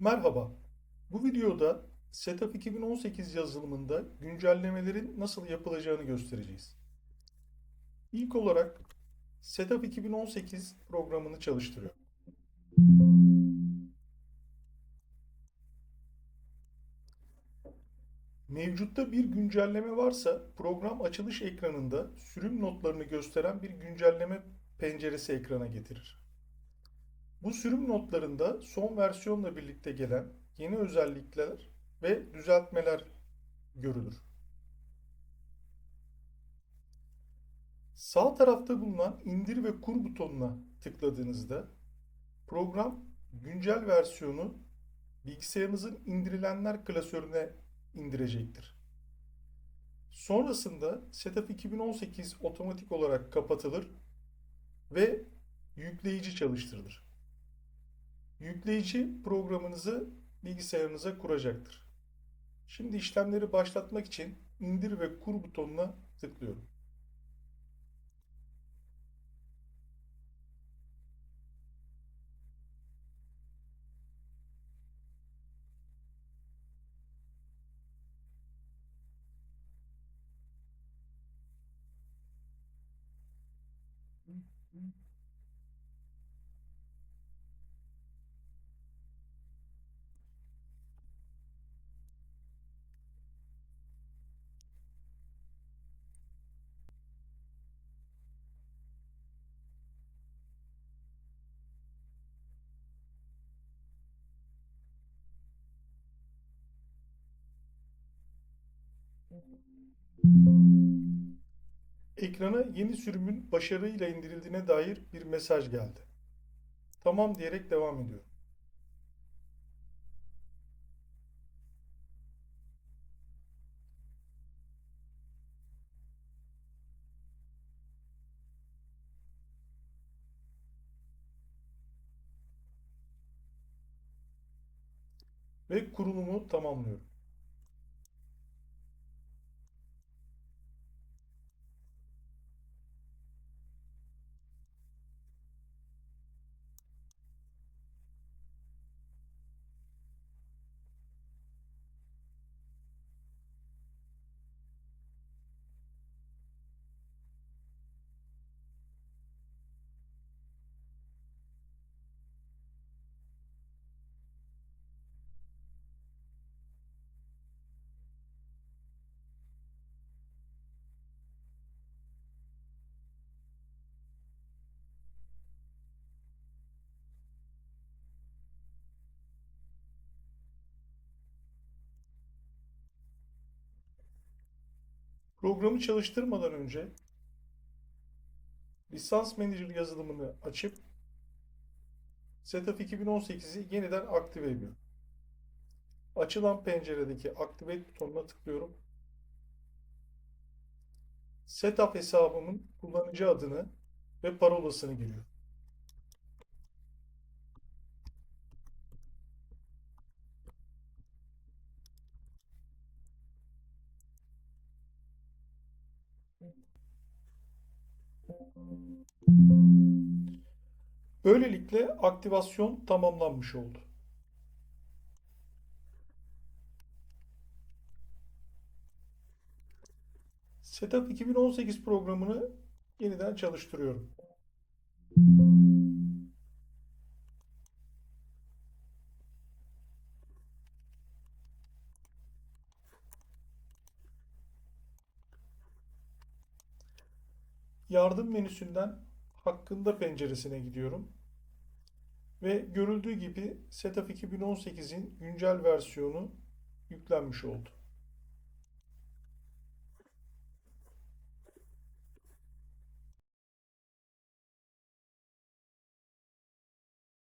Merhaba. Bu videoda Setup 2018 yazılımında güncellemelerin nasıl yapılacağını göstereceğiz. İlk olarak Setup 2018 programını çalıştırıyorum. Mevcutta bir güncelleme varsa program açılış ekranında sürüm notlarını gösteren bir güncelleme penceresi ekrana getirir. Bu sürüm notlarında son versiyonla birlikte gelen yeni özellikler ve düzeltmeler görülür. Sağ tarafta bulunan indir ve kur butonuna tıkladığınızda program güncel versiyonu bilgisayarınızın indirilenler klasörüne indirecektir. Sonrasında Setup 2018 otomatik olarak kapatılır ve yükleyici çalıştırılır. Yükleyici programınızı bilgisayarınıza kuracaktır. Şimdi işlemleri başlatmak için indir ve kur butonuna tıklıyorum. Ekrana yeni sürümün başarıyla indirildiğine dair bir mesaj geldi. Tamam diyerek devam ediyorum. Ve kurulumu tamamlıyorum. Programı çalıştırmadan önce Lisans Manager yazılımını açıp Setup 2018'i yeniden aktive ediyorum. Açılan penceredeki Activate butonuna tıklıyorum. Setup hesabımın kullanıcı adını ve parolasını giriyorum. Böylelikle aktivasyon tamamlanmış oldu. Setup 2018 programını yeniden çalıştırıyorum. Yardım menüsünden hakkında penceresine gidiyorum. Ve görüldüğü gibi Setup 2018'in güncel versiyonu yüklenmiş oldu.